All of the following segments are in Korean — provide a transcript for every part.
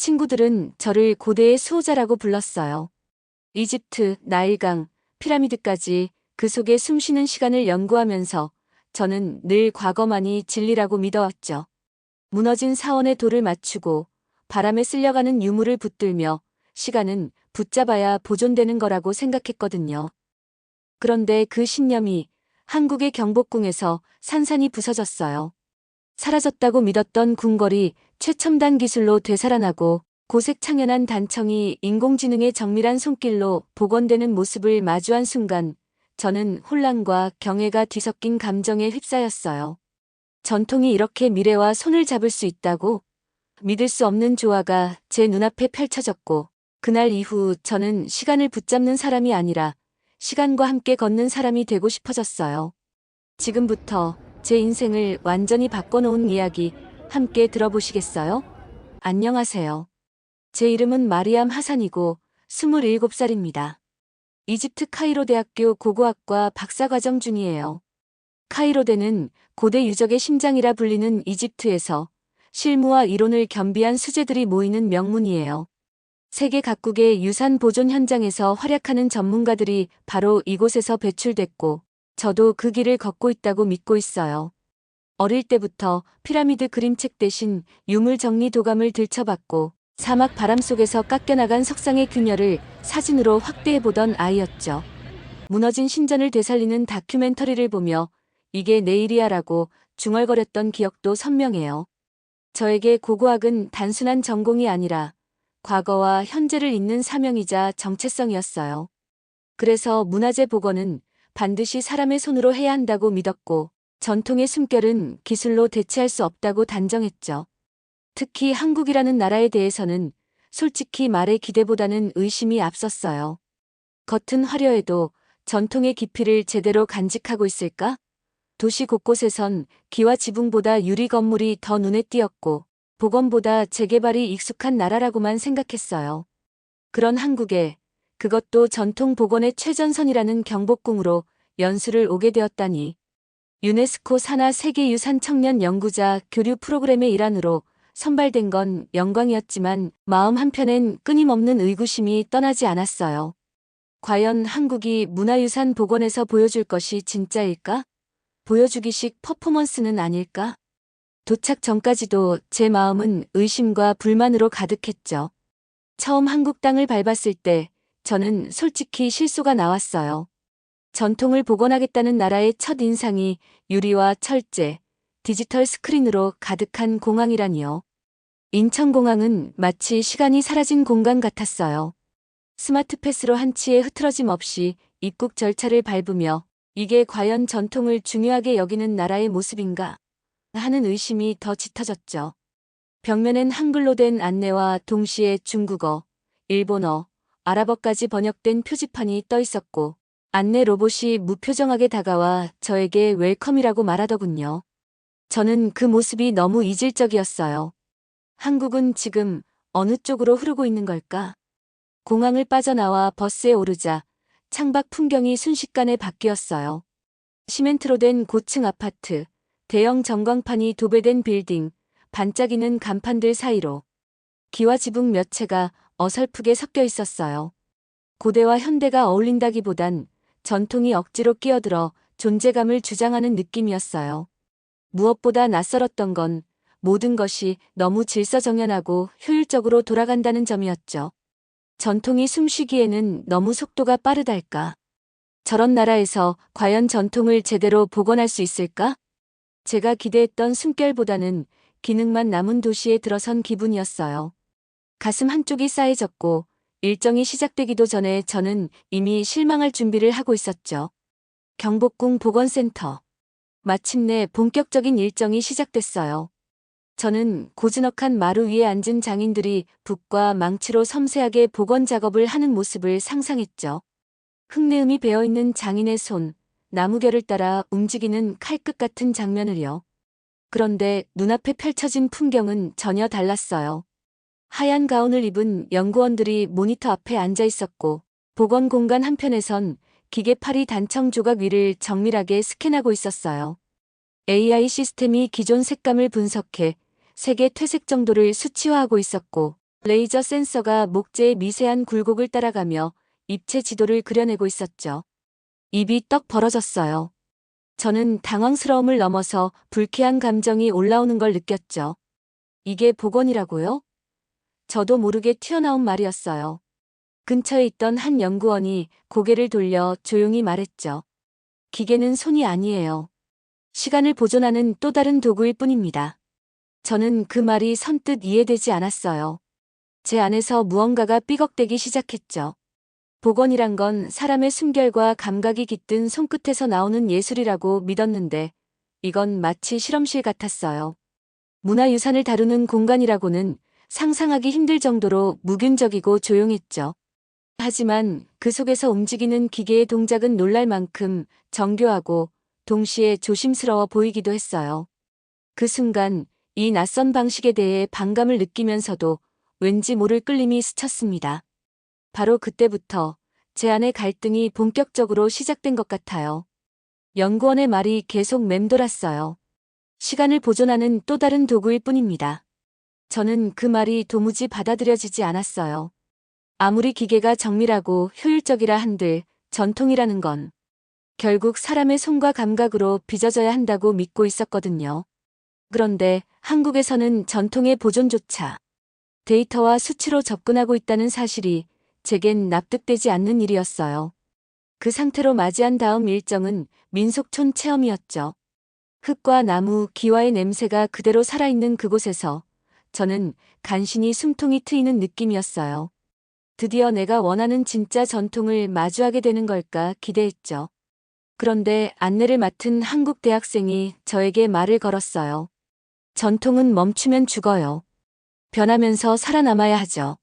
친구들은 저를 고대의 수호자라고 불렀어요. 이집트, 나일강, 피라미드까지 그 속에 숨쉬는 시간을 연구하면서 저는 늘 과거만이 진리라고 믿어왔죠. 무너진 사원의 돌을 맞추고 바람에 쓸려가는 유물을 붙들며 시간은 붙잡아야 보존되는 거라고 생각했거든요. 그런데 그 신념이 한국의 경복궁에서 산산이 부서졌어요. 사라졌다고 믿었던 궁궐이 최첨단 기술로 되살아나고 고색 창연한 단청이 인공지능의 정밀한 손길로 복원되는 모습을 마주한 순간 저는 혼란과 경애가 뒤섞인 감정에 휩싸였어요. 전통이 이렇게 미래와 손을 잡을 수 있다고 믿을 수 없는 조화가 제 눈앞에 펼쳐졌고 그날 이후 저는 시간을 붙잡는 사람이 아니라 시간과 함께 걷는 사람이 되고 싶어졌어요. 지금부터 제 인생을 완전히 바꿔놓은 이야기 함께 들어보시겠어요? 안녕하세요. 제 이름은 마리암 하산이고 27살입니다. 이집트 카이로 대학교 고고학과 박사과정 중이에요. 카이로대는 고대 유적의 심장이라 불리는 이집트에서 실무와 이론을 겸비한 수재들이 모이는 명문이에요. 세계 각국의 유산 보존 현장에서 활약하는 전문가들이 바로 이곳에서 배출됐고, 저도 그 길을 걷고 있다고 믿고 있어요. 어릴 때부터 피라미드 그림책 대신 유물 정리 도감을 들춰봤고, 사막 바람 속에서 깎여나간 석상의 균열을 사진으로 확대해보던 아이였죠. 무너진 신전을 되살리는 다큐멘터리를 보며 이게 내일이야라고 중얼거렸던 기억도 선명해요. 저에게 고고학은 단순한 전공이 아니라 과거와 현재를 잇는 사명이자 정체성이었어요. 그래서 문화재 복원은 반드시 사람의 손으로 해야 한다고 믿었고 전통의 숨결은 기술로 대체할 수 없다고 단정했죠. 특히 한국이라는 나라에 대해서는 솔직히 말해 기대보다는 의심이 앞섰어요. 겉은 화려해도 전통의 깊이를 제대로 간직하고 있을까? 도시 곳곳에선 기와 지붕보다 유리 건물이 더 눈에 띄었고 복원보다 재개발이 익숙한 나라라고만 생각했어요. 그런 한국에 그것도 전통 복원의 최전선이라는 경복궁으로 연수를 오게 되었다니. 유네스코 산하 세계유산 청년 연구자 교류 프로그램의 일환으로 선발된 건 영광이었지만 마음 한편엔 끊임없는 의구심이 떠나지 않았어요. 과연 한국이 문화유산 복원에서 보여줄 것이 진짜일까? 보여주기식 퍼포먼스는 아닐까? 도착 전까지도 제 마음은 의심과 불만으로 가득했죠. 처음 한국 땅을 밟았을 때 저는 솔직히 실소가 나왔어요. 전통을 복원하겠다는 나라의 첫 인상이 유리와 철제, 디지털 스크린으로 가득한 공항이라니요. 인천공항은 마치 시간이 사라진 공간 같았어요. 스마트 패스로 한치의 흐트러짐 없이 입국 절차를 밟으며 이게 과연 전통을 중요하게 여기는 나라의 모습인가 하는 의심이 더 짙어졌죠. 벽면엔 한글로 된 안내와 동시에 중국어, 일본어, 아랍어까지 번역된 표지판이 떠 있었고 안내 로봇이 무표정하게 다가와 저에게 웰컴이라고 말하더군요. 저는 그 모습이 너무 이질적이었어요. 한국은 지금 어느 쪽으로 흐르고 있는 걸까? 공항을 빠져나와 버스에 오르자 창밖 풍경이 순식간에 바뀌었어요. 시멘트로 된 고층 아파트, 대형 전광판이 도배된 빌딩, 반짝이는 간판들 사이로 기와 지붕 몇 채가 어설프게 섞여 있었어요. 고대와 현대가 어울린다기보단 전통이 억지로 끼어들어 존재감을 주장하는 느낌이었어요. 무엇보다 낯설었던 건 모든 것이 너무 질서정연하고 효율적으로 돌아간다는 점이었죠. 전통이 숨쉬기에는 너무 속도가 빠르달까. 저런 나라에서 과연 전통을 제대로 복원할 수 있을까? 제가 기대했던 숨결보다는 기능만 남은 도시에 들어선 기분이었어요. 가슴 한쪽이 싸해졌고 일정이 시작되기도 전에 저는 이미 실망할 준비를 하고 있었죠. 경복궁 복원센터. 마침내 본격적인 일정이 시작됐어요. 저는 고즈넉한 마루 위에 앉은 장인들이 붓과 망치로 섬세하게 복원 작업을 하는 모습을 상상했죠. 흙내음이 배어있는 장인의 손, 나무결을 따라 움직이는 칼끝 같은 장면을요. 그런데 눈앞에 펼쳐진 풍경은 전혀 달랐어요. 하얀 가운을 입은 연구원들이 모니터 앞에 앉아 있었고, 복원 공간 한편에선 기계팔이 단청 조각 위를 정밀하게 스캔하고 있었어요. AI 시스템이 기존 색감을 분석해 색의 퇴색 정도를 수치화하고 있었고 레이저 센서가 목재의 미세한 굴곡을 따라가며 입체 지도를 그려내고 있었죠. 입이 떡 벌어졌어요. 저는 당황스러움을 넘어서 불쾌한 감정이 올라오는 걸 느꼈죠. 이게 복원이라고요? 저도 모르게 튀어나온 말이었어요. 근처에 있던 한 연구원이 고개를 돌려 조용히 말했죠. 기계는 손이 아니에요. 시간을 보존하는 또 다른 도구일 뿐입니다. 저는 그 말이 선뜻 이해되지 않았어요. 제 안에서 무언가가 삐걱대기 시작했죠. 복원이란 건 사람의 숨결과 감각이 깃든 손끝에서 나오는 예술이라고 믿었는데 이건 마치 실험실 같았어요. 문화유산을 다루는 공간이라고는 상상하기 힘들 정도로 무균적이고 조용했죠. 하지만 그 속에서 움직이는 기계의 동작은 놀랄 만큼 정교하고 동시에 조심스러워 보이기도 했어요. 그 순간 이 낯선 방식에 대해 반감을 느끼면서도 왠지 모를 끌림이 스쳤습니다. 바로 그때부터 제 안의 갈등이 본격적으로 시작된 것 같아요. 연구원의 말이 계속 맴돌았어요. 시간을 보존하는 또 다른 도구일 뿐입니다. 저는 그 말이 도무지 받아들여지지 않았어요. 아무리 기계가 정밀하고 효율적이라 한들 전통이라는 건 결국 사람의 손과 감각으로 빚어져야 한다고 믿고 있었거든요. 그런데 한국에서는 전통의 보존조차 데이터와 수치로 접근하고 있다는 사실이 제겐 납득되지 않는 일이었어요. 그 상태로 맞이한 다음 일정은 민속촌 체험이었죠. 흙과 나무, 기와의 냄새가 그대로 살아있는 그곳에서 저는 간신히 숨통이 트이는 느낌이었어요. 드디어 내가 원하는 진짜 전통을 마주하게 되는 걸까 기대했죠. 그런데 안내를 맡은 한국 대학생이 저에게 말을 걸었어요. 전통은 멈추면 죽어요. 변하면서 살아남아야 하죠.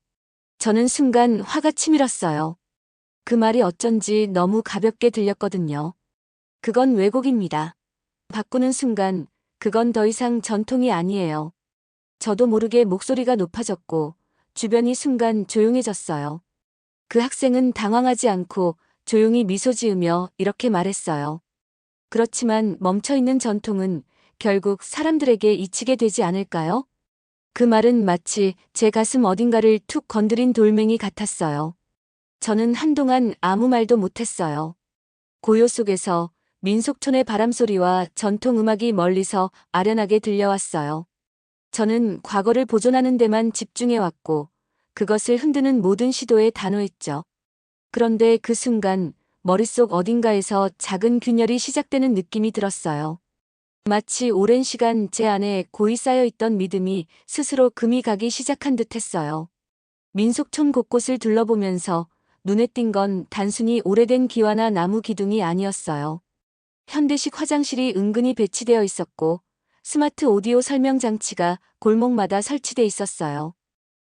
저는 순간 화가 치밀었어요. 그 말이 어쩐지 너무 가볍게 들렸거든요. 그건 왜곡입니다. 바꾸는 순간 그건 더 이상 전통이 아니에요. 저도 모르게 목소리가 높아졌고 주변이 순간 조용해졌어요. 그 학생은 당황하지 않고 조용히 미소 지으며 이렇게 말했어요. 그렇지만 멈춰있는 전통은 결국 사람들에게 잊히게 되지 않을까요? 그 말은 마치 제 가슴 어딘가를 툭 건드린 돌멩이 같았어요. 저는 한동안 아무 말도 못했어요. 고요 속에서 민속촌의 바람소리와 전통 음악이 멀리서 아련하게 들려왔어요. 저는 과거를 보존하는 데만 집중해왔고 그것을 흔드는 모든 시도에 단호했죠. 그런데 그 순간 머릿속 어딘가에서 작은 균열이 시작되는 느낌이 들었어요. 마치 오랜 시간 제 안에 고이 쌓여 있던 믿음이 스스로 금이 가기 시작한 듯 했어요. 민속촌 곳곳을 둘러보면서 눈에 띈 건 단순히 오래된 기와나 나무 기둥이 아니었어요. 현대식 화장실이 은근히 배치되어 있었고 스마트 오디오 설명 장치가 골목마다 설치돼 있었어요.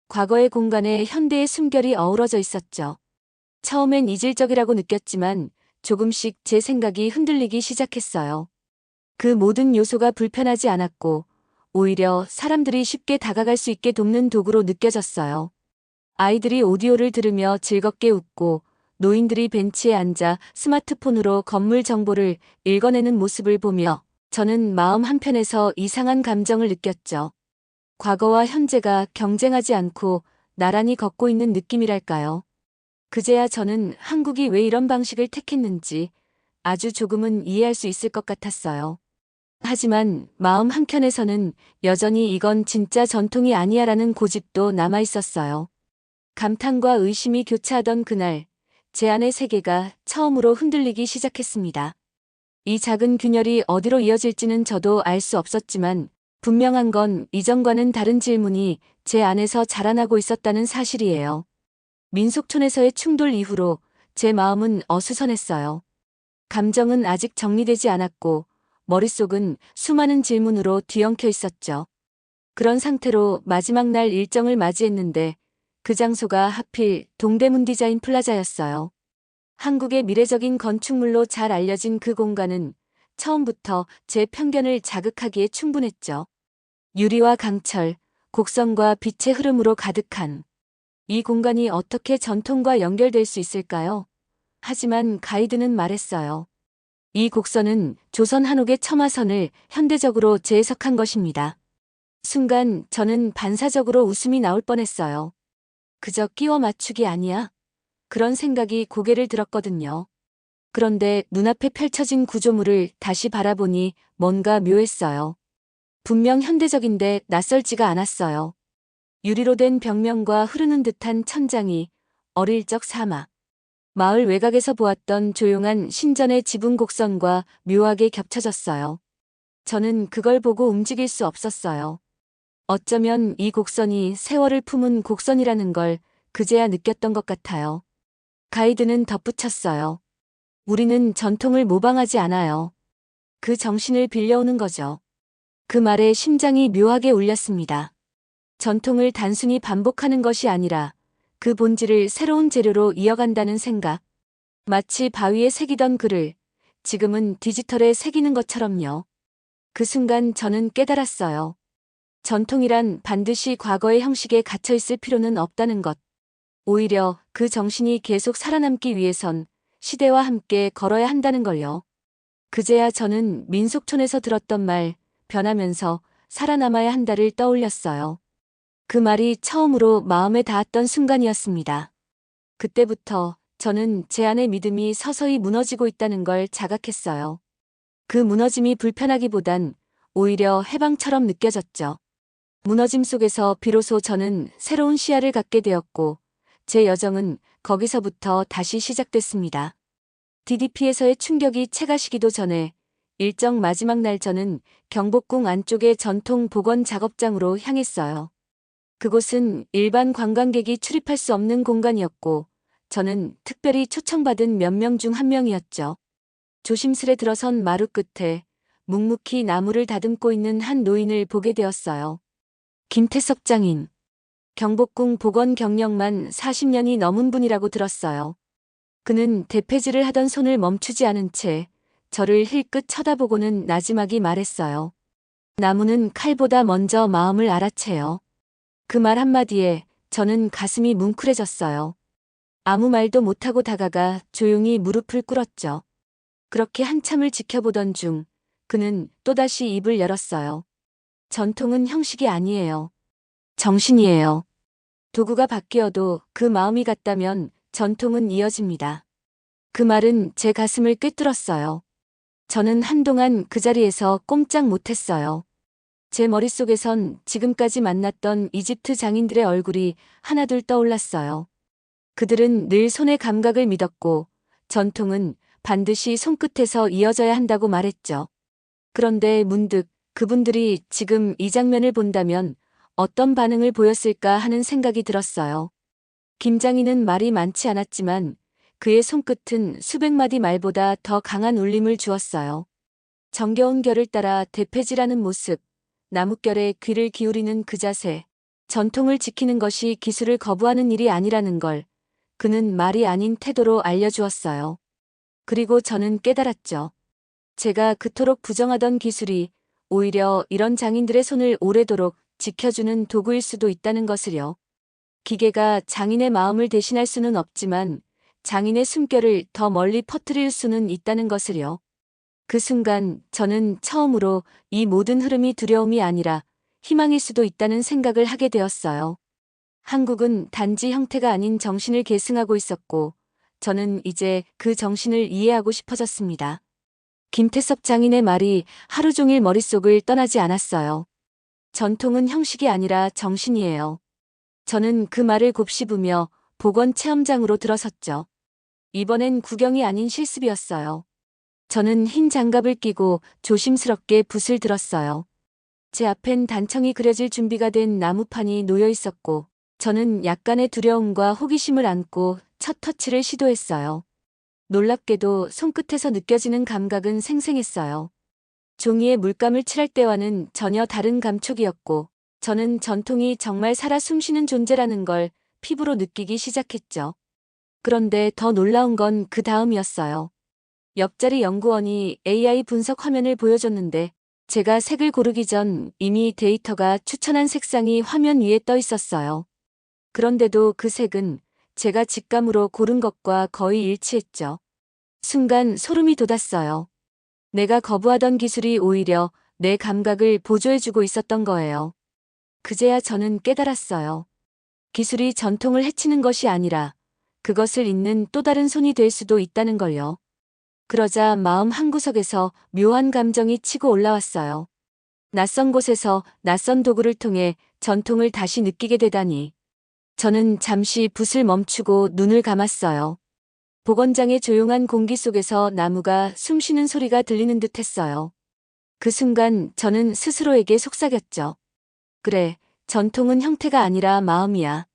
과거의 공간에 현대의 숨결이 어우러져 있었죠. 처음엔 이질적이라고 느꼈지만 조금씩 제 생각이 흔들리기 시작했어요. 그 모든 요소가 불편하지 않았고 오히려 사람들이 쉽게 다가갈 수 있게 돕는 도구로 느껴졌어요. 아이들이 오디오를 들으며 즐겁게 웃고 노인들이 벤치에 앉아 스마트폰으로 건물 정보를 읽어내는 모습을 보며 저는 마음 한편에서 이상한 감정을 느꼈죠. 과거와 현재가 경쟁하지 않고 나란히 걷고 있는 느낌이랄까요. 그제야 저는 한국이 왜 이런 방식을 택했는지 아주 조금은 이해할 수 있을 것 같았어요. 하지만 마음 한켠에서는 여전히 이건 진짜 전통이 아니야라는 고집도 남아 있었어요. 감탄과 의심이 교차하던 그날, 제 안의 세계가 처음으로 흔들리기 시작했습니다. 이 작은 균열이 어디로 이어질지는 저도 알 수 없었지만 분명한 건 이전과는 다른 질문이 제 안에서 자라나고 있었다는 사실이에요. 민속촌에서의 충돌 이후로 제 마음은 어수선했어요. 감정은 아직 정리되지 않았고 머릿속은 수많은 질문으로 뒤엉켜 있었죠. 그런 상태로 마지막 날 일정을 맞이했는데 그 장소가 하필 동대문 디자인 플라자였어요. 한국의 미래적인 건축물로 잘 알려진 그 공간은 처음부터 제 편견을 자극하기에 충분했죠. 유리와 강철, 곡선과 빛의 흐름으로 가득한 이 공간이 어떻게 전통과 연결될 수 있을까요? 하지만 가이드는 말했어요. 이 곡선은 조선 한옥의 첨화선을 현대적으로 재해석한 것입니다. 순간 저는 반사적으로 웃음이 나올 뻔했어요. 그저 끼워 맞추기 아니야? 그런 생각이 고개를 들었거든요. 그런데 눈앞에 펼쳐진 구조물을 다시 바라보니 뭔가 묘했어요. 분명 현대적인데 낯설지가 않았어요. 유리로 된 벽면과 흐르는 듯한 천장이 어릴 적 사막. 마을 외곽에서 보았던 조용한 신전의 지붕 곡선과 묘하게 겹쳐졌어요. 저는 그걸 보고 움직일 수 없었어요. 어쩌면 이 곡선이 세월을 품은 곡선이라는 걸 그제야 느꼈던 것 같아요. 가이드는 덧붙였어요. 우리는 전통을 모방하지 않아요. 그 정신을 빌려오는 거죠. 그 말에 심장이 묘하게 울렸습니다. 전통을 단순히 반복하는 것이 아니라 그 본질을 새로운 재료로 이어간다는 생각. 마치 바위에 새기던 글을 지금은 디지털에 새기는 것처럼요. 그 순간 저는 깨달았어요. 전통이란 반드시 과거의 형식에 갇혀 있을 필요는 없다는 것. 오히려 그 정신이 계속 살아남기 위해선 시대와 함께 걸어야 한다는 걸요. 그제야 저는 민속촌에서 들었던 말, 변하면서 살아남아야 한다를 떠올렸어요. 그 말이 처음으로 마음에 닿았던 순간이었습니다. 그때부터 저는 제 안의 믿음이 서서히 무너지고 있다는 걸 자각했어요. 그 무너짐이 불편하기보단 오히려 해방처럼 느껴졌죠. 무너짐 속에서 비로소 저는 새로운 시야를 갖게 되었고, 제 여정은 거기서부터 다시 시작됐습니다. DDP에서의 충격이 채가시기도 전에 일정 마지막 날 저는 경복궁 안쪽의 전통 복원 작업장으로 향했어요. 그곳은 일반 관광객이 출입할 수 없는 공간이었고, 저는 특별히 초청받은 몇 명 중 한 명이었죠. 조심스레 들어선 마루 끝에 묵묵히 나무를 다듬고 있는 한 노인을 보게 되었어요. 김태섭 장인. 경복궁 복원 경력만 40년이 넘은 분이라고 들었어요. 그는 대패질을 하던 손을 멈추지 않은 채 저를 힐끗 쳐다보고는 나지막이 말했어요. 나무는 칼보다 먼저 마음을 알아채요. 그 말 한마디에 저는 가슴이 뭉클해졌어요. 아무 말도 못하고 다가가 조용히 무릎을 꿇었죠. 그렇게 한참을 지켜보던 중 그는 또다시 입을 열었어요. 전통은 형식이 아니에요. 정신이에요. 도구가 바뀌어도 그 마음이 같다면 전통은 이어집니다. 그 말은 제 가슴을 꿰뚫었어요. 저는 한동안 그 자리에서 꼼짝 못했어요. 제 머릿속에선 지금까지 만났던 이집트 장인들의 얼굴이 하나둘 떠올랐어요. 그들은 늘 손의 감각을 믿었고 전통은 반드시 손끝에서 이어져야 한다고 말했죠. 그런데 문득 그분들이 지금 이 장면을 본다면 어떤 반응을 보였을까 하는 생각이 들었어요. 김장인은 말이 많지 않았지만 그의 손끝은 수백 마디 말보다 더 강한 울림을 주었어요. 정겨운 결을 따라 대패질하는 모습, 나뭇결에 귀를 기울이는 그 자세, 전통을 지키는 것이 기술을 거부하는 일이 아니라는 걸 그는 말이 아닌 태도로 알려주었어요. 그리고 저는 깨달았죠. 제가 그토록 부정하던 기술이 오히려 이런 장인들의 손을 오래도록 지켜주는 도구일 수도 있다는 것을요. 기계가 장인의 마음을 대신할 수는 없지만 장인의 숨결을 더 멀리 퍼뜨릴 수는 있다는 것을요. 그 순간 저는 처음으로 이 모든 흐름이 두려움이 아니라 희망일 수도 있다는 생각을 하게 되었어요. 한국은 단지 형태가 아닌 정신을 계승하고 있었고 저는 이제 그 정신을 이해하고 싶어졌습니다. 김태섭 장인의 말이 하루 종일 머릿속을 떠나지 않았어요. 전통은 형식이 아니라 정신이에요. 저는 그 말을 곱씹으며 복원 체험장으로 들어섰죠. 이번엔 구경이 아닌 실습이었어요. 저는 흰 장갑을 끼고 조심스럽게 붓을 들었어요. 제 앞엔 단청이 그려질 준비가 된 나무판이 놓여 있었고, 저는 약간의 두려움과 호기심을 안고 첫 터치를 시도했어요. 놀랍게도 손끝에서 느껴지는 감각은 생생했어요. 종이에 물감을 칠할 때와는 전혀 다른 감촉이었고, 저는 전통이 정말 살아 숨쉬는 존재라는 걸 피부로 느끼기 시작했죠. 그런데 더 놀라운 건 그 다음이었어요. 옆자리 연구원이 AI 분석 화면을 보여줬는데 제가 색을 고르기 전 이미 데이터가 추천한 색상이 화면 위에 떠 있었어요. 그런데도 그 색은 제가 직감으로 고른 것과 거의 일치했죠. 순간 소름이 돋았어요. 내가 거부하던 기술이 오히려 내 감각을 보조해주고 있었던 거예요. 그제야 저는 깨달았어요. 기술이 전통을 해치는 것이 아니라 그것을 잇는 또 다른 손이 될 수도 있다는 걸요. 그러자 마음 한구석에서 묘한 감정이 치고 올라왔어요. 낯선 곳에서 낯선 도구를 통해 전통을 다시 느끼게 되다니. 저는 잠시 붓을 멈추고 눈을 감았어요. 복원장의 조용한 공기 속에서 나무가 숨쉬는 소리가 들리는 듯 했어요. 그 순간 저는 스스로에게 속삭였죠. 그래, 전통은 형태가 아니라 마음이야.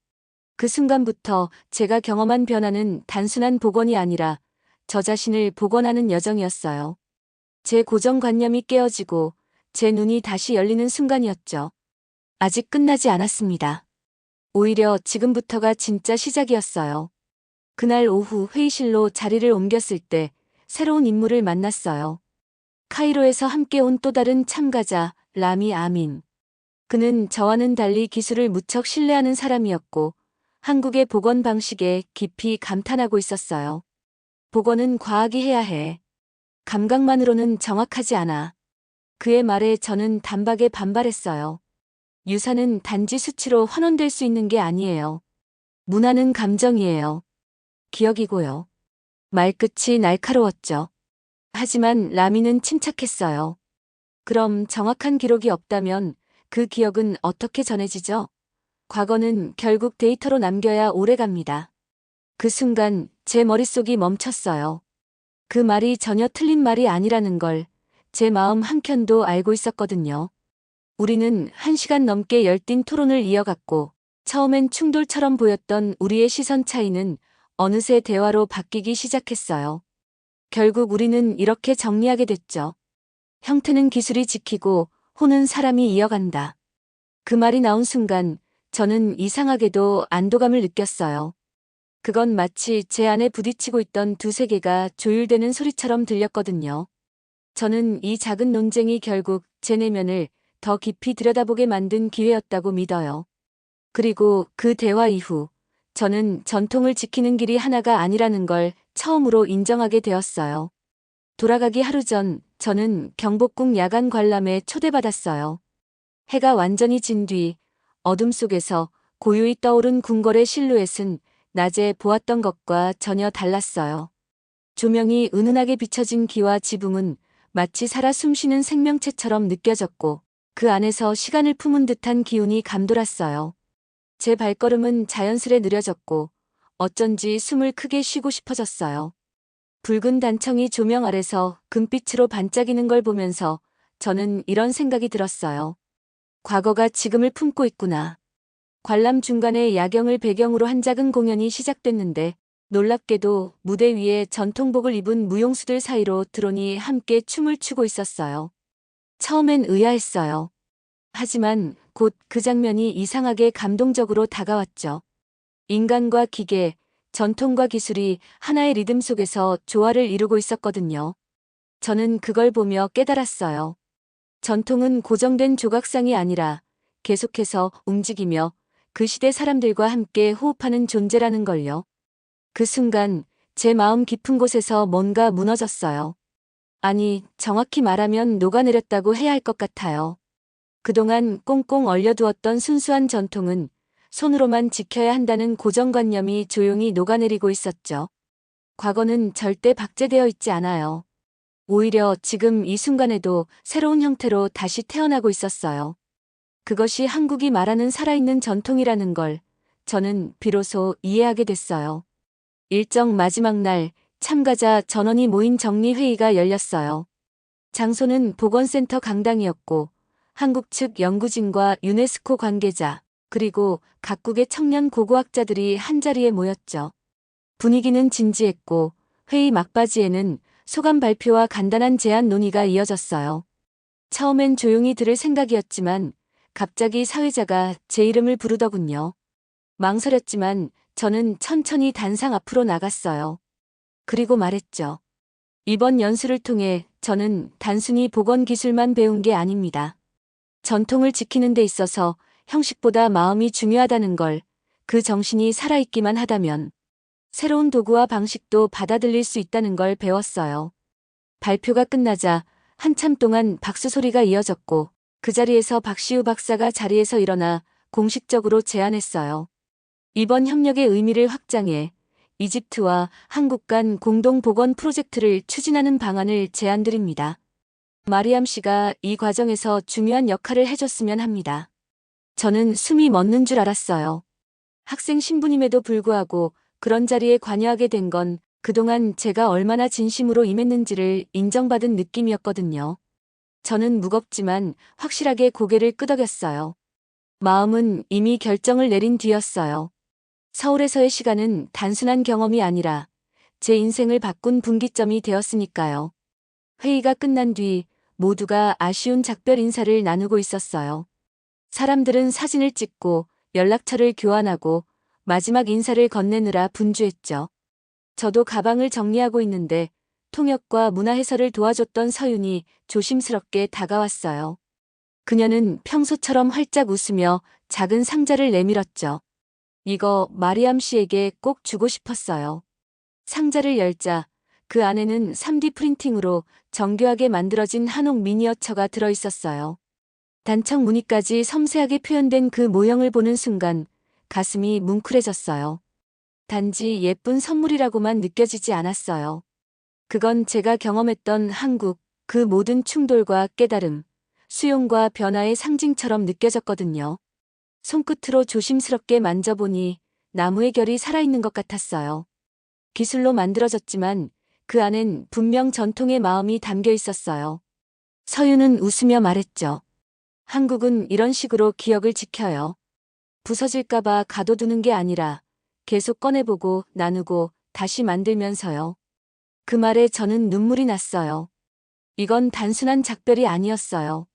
그 순간부터 제가 경험한 변화는 단순한 복원이 아니라 저 자신을 복원하는 여정이었어요. 제 고정관념이 깨어지고 제 눈이 다시 열리는 순간이었죠. 아직 끝나지 않았습니다. 오히려 지금부터가 진짜 시작이었어요. 그날 오후 회의실로 자리를 옮겼을 때 새로운 인물을 만났어요. 카이로에서 함께 온 또 다른 참가자, 라미 아민. 그는 저와는 달리 기술을 무척 신뢰하는 사람이었고 한국의 복원 방식에 깊이 감탄하고 있었어요. 복원은 과학이 해야 해. 감각만으로는 정확하지 않아. 그의 말에 저는 단박에 반발했어요. 유산은 단지 수치로 환원될 수 있는 게 아니에요. 문화는 감정이에요. 기억이고요. 말끝이 날카로웠죠. 하지만 라미는 침착했어요. 그럼 정확한 기록이 없다면 그 기억은 어떻게 전해지죠? 과거는 결국 데이터로 남겨야 오래 갑니다. 그 순간 제 머릿속이 멈췄어요. 그 말이 전혀 틀린 말이 아니라는 걸 제 마음 한켠도 알고 있었거든요. 우리는 한 시간 넘게 열띤 토론을 이어갔고 처음엔 충돌처럼 보였던 우리의 시선 차이는 어느새 대화로 바뀌기 시작했어요. 결국 우리는 이렇게 정리하게 됐죠. 형태는 기술이 지키고 호는 사람이 이어간다. 그 말이 나온 순간 저는 이상하게도 안도감을 느꼈어요. 그건 마치 제 안에 부딪히고 있던 두 세계가 조율되는 소리처럼 들렸거든요. 저는 이 작은 논쟁이 결국 제 내면을 더 깊이 들여다보게 만든 기회였다고 믿어요. 그리고 그 대화 이후 저는 전통을 지키는 길이 하나가 아니라는 걸 처음으로 인정하게 되었어요. 돌아가기 하루 전 저는 경복궁 야간 관람에 초대받았어요. 해가 완전히 진 뒤 어둠 속에서 고요히 떠오른 궁궐의 실루엣은 낮에 보았던 것과 전혀 달랐어요. 조명이 은은하게 비춰진 기와 지붕은 마치 살아 숨쉬는 생명체처럼 느껴졌고 그 안에서 시간을 품은 듯한 기운이 감돌았어요. 제 발걸음은 자연스레 느려졌고 어쩐지 숨을 크게 쉬고 싶어졌어요. 붉은 단청이 조명 아래서 금빛으로 반짝이는 걸 보면서 저는 이런 생각이 들었어요. 과거가 지금을 품고 있구나. 관람 중간에 야경을 배경으로 한 작은 공연이 시작됐는데 놀랍게도 무대 위에 전통복을 입은 무용수들 사이로 드론이 함께 춤을 추고 있었어요. 처음엔 의아했어요. 하지만 곧 그 장면이 이상하게 감동적으로 다가왔죠. 인간과 기계, 전통과 기술이 하나의 리듬 속에서 조화를 이루고 있었거든요. 저는 그걸 보며 깨달았어요. 전통은 고정된 조각상이 아니라 계속해서 움직이며 그 시대 사람들과 함께 호흡하는 존재라는 걸요. 그 순간 제 마음 깊은 곳에서 뭔가 무너졌어요. 아니, 정확히 말하면 녹아내렸다고 해야 할 것 같아요. 그동안 꽁꽁 얼려두었던 순수한 전통은 손으로만 지켜야 한다는 고정관념이 조용히 녹아내리고 있었죠. 과거는 절대 박제되어 있지 않아요. 오히려 지금 이 순간에도 새로운 형태로 다시 태어나고 있었어요. 그것이 한국이 말하는 살아있는 전통이라는 걸 저는 비로소 이해하게 됐어요. 일정 마지막 날 참가자 전원이 모인 정리회의가 열렸어요. 장소는 보건센터 강당이었고 한국 측 연구진과 유네스코 관계자 그리고 각국의 청년 고고학자들이 한자리에 모였죠. 분위기는 진지했고 회의 막바지에는 소감 발표와 간단한 제안 논의가 이어졌어요. 처음엔 조용히 들을 생각이었지만 갑자기 사회자가 제 이름을 부르더군요. 망설였지만 저는 천천히 단상 앞으로 나갔어요. 그리고 말했죠. 이번 연수를 통해 저는 단순히 복원 기술만 배운 게 아닙니다. 전통을 지키는 데 있어서 형식보다 마음이 중요하다는 걸 그 정신이 살아있기만 하다면 새로운 도구와 방식도 받아들일 수 있다는 걸 배웠어요. 발표가 끝나자 한참 동안 박수 소리가 이어졌고 그 자리에서 박시우 박사가 자리에서 일어나 공식적으로 제안했어요. 이번 협력의 의미를 확장해 이집트와 한국 간 공동 보건 프로젝트를 추진하는 방안을 제안드립니다. 마리암 씨가 이 과정에서 중요한 역할을 해줬으면 합니다. 저는 숨이 멎는 줄 알았어요. 학생 신분임에도 불구하고 그런 자리에 관여하게 된 건 그동안 제가 얼마나 진심으로 임했는지를 인정받은 느낌이었거든요. 저는 무겁지만 확실하게 고개를 끄덕였어요. 마음은 이미 결정을 내린 뒤였어요. 서울에서의 시간은 단순한 경험이 아니라 제 인생을 바꾼 분기점이 되었으니까요. 회의가 끝난 뒤 모두가 아쉬운 작별 인사를 나누고 있었어요. 사람들은 사진을 찍고 연락처를 교환하고 마지막 인사를 건네느라 분주했죠. 저도 가방을 정리하고 있는데 통역과 문화 해설을 도와줬던 서윤이 조심스럽게 다가왔어요. 그녀는 평소처럼 활짝 웃으며 작은 상자를 내밀었죠. 이거 마리암 씨에게 꼭 주고 싶었어요. 상자를 열자 그 안에는 3D 프린팅으로 정교하게 만들어진 한옥 미니어처가 들어 있었어요. 단청 무늬까지 섬세하게 표현된 그 모형을 보는 순간 가슴이 뭉클해졌어요. 단지 예쁜 선물이라고만 느껴지지 않았어요. 그건 제가 경험했던 한국 그 모든 충돌과 깨달음, 수용과 변화의 상징처럼 느껴졌거든요. 손끝으로 조심스럽게 만져보니 나무의 결이 살아있는 것 같았어요. 기술로 만들어졌지만 그 안엔 분명 전통의 마음이 담겨 있었어요. 서유는 웃으며 말했죠. 한국은 이런 식으로 기억을 지켜요. 부서질까봐 가둬두는 게 아니라 계속 꺼내보고 나누고 다시 만들면서요. 그 말에 저는 눈물이 났어요. 이건 단순한 작별이 아니었어요.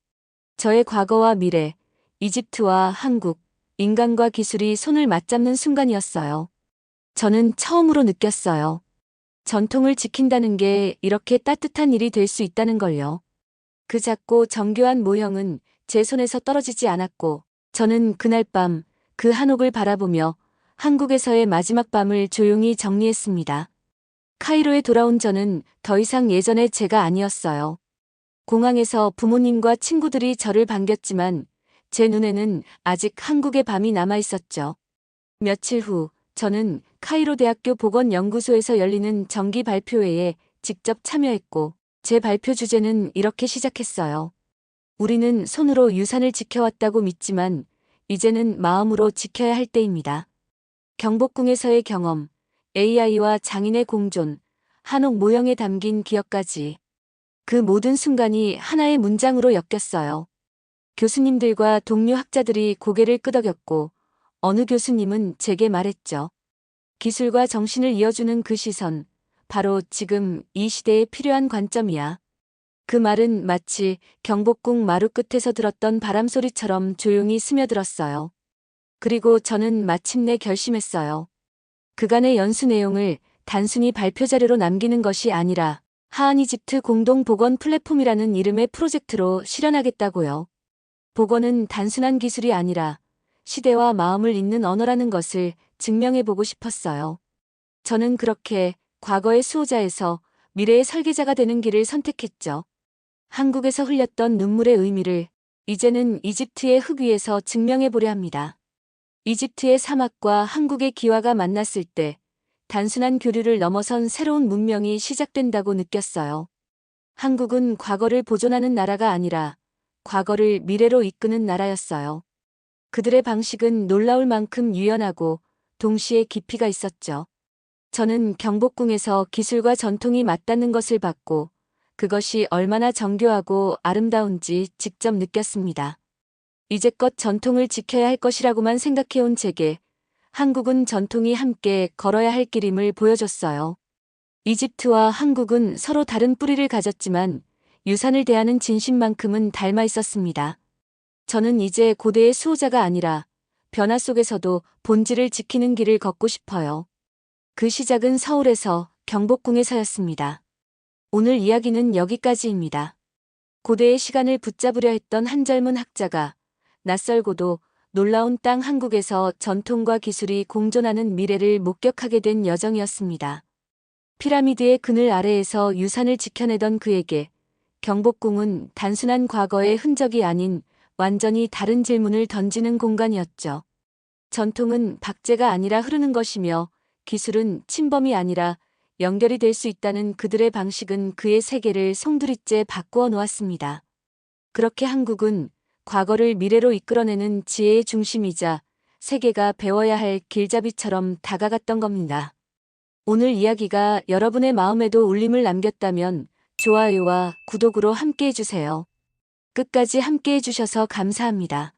저의 과거와 미래, 이집트와 한국, 인간과 기술이 손을 맞잡는 순간이었어요. 저는 처음으로 느꼈어요. 전통을 지킨다는 게 이렇게 따뜻한 일이 될 수 있다는 걸요. 그 작고 정교한 모형은 제 손에서 떨어지지 않았고, 저는 그날 밤 그 한옥을 바라보며 한국에서의 마지막 밤을 조용히 정리했습니다. 카이로에 돌아온 저는 더 이상 예전의 제가 아니었어요. 공항에서 부모님과 친구들이 저를 반겼지만 제 눈에는 아직 한국의 밤이 남아 있었죠. 며칠 후 저는 카이로 대학교 보건연구소에서 열리는 정기 발표회에 직접 참여했고 제 발표 주제는 이렇게 시작했어요. 우리는 손으로 유산을 지켜왔다고 믿지만 이제는 마음으로 지켜야 할 때입니다. 경복궁에서의 경험, AI와 장인의 공존, 한옥 모형에 담긴 기억까지 그 모든 순간이 하나의 문장으로 엮였어요. 교수님들과 동료 학자들이 고개를 끄덕였고 어느 교수님은 제게 말했죠. 기술과 정신을 이어주는 그 시선, 바로 지금 이 시대에 필요한 관점이야. 그 말은 마치 경복궁 마루 끝에서 들었던 바람소리처럼 조용히 스며들었어요. 그리고 저는 마침내 결심했어요. 그간의 연수 내용을 단순히 발표 자료로 남기는 것이 아니라 하한이집트 공동보건 플랫폼이라는 이름의 프로젝트로 실현하겠다고요. 보건은 단순한 기술이 아니라 시대와 마음을 잇는 언어라는 것을 증명해보고 싶었어요. 저는 그렇게 과거의 수호자에서 미래의 설계자가 되는 길을 선택했죠. 한국에서 흘렸던 눈물의 의미를 이제는 이집트의 흙 위에서 증명해보려 합니다. 이집트의 사막과 한국의 기와가 만났을 때 단순한 교류를 넘어선 새로운 문명이 시작된다고 느꼈어요. 한국은 과거를 보존하는 나라가 아니라 과거를 미래로 이끄는 나라였어요. 그들의 방식은 놀라울 만큼 유연하고 동시에 깊이가 있었죠. 저는 경복궁에서 기술과 전통이 맞닿는 것을 봤고 그것이 얼마나 정교하고 아름다운지 직접 느꼈습니다. 이제껏 전통을 지켜야 할 것이라고만 생각해온 제게 한국은 전통이 함께 걸어야 할 길임을 보여줬어요. 이집트와 한국은 서로 다른 뿌리를 가졌지만 유산을 대하는 진심만큼은 닮아 있었습니다. 저는 이제 고대의 수호자가 아니라 변화 속에서도 본질을 지키는 길을 걷고 싶어요. 그 시작은 서울에서 경복궁에서였습니다. 오늘 이야기는 여기까지입니다. 고대의 시간을 붙잡으려 했던 한 젊은 학자가 낯설고도 놀라운 땅 한국에서 전통과 기술이 공존하는 미래를 목격하게 된 여정이었습니다. 피라미드의 그늘 아래에서 유산을 지켜내던 그에게 경복궁은 단순한 과거의 흔적이 아닌 완전히 다른 질문을 던지는 공간이었죠. 전통은 박제가 아니라 흐르는 것이며 기술은 침범이 아니라 연결이 될 수 있다는 그들의 방식은 그의 세계를 송두리째 바꾸어 놓았습니다. 그렇게 한국은 과거를 미래로 이끌어내는 지혜의 중심이자 세계가 배워야 할 길잡이처럼 다가갔던 겁니다. 오늘 이야기가 여러분의 마음에도 울림을 남겼다면 좋아요와 구독으로 함께 해주세요. 끝까지 함께 해주셔서 감사합니다.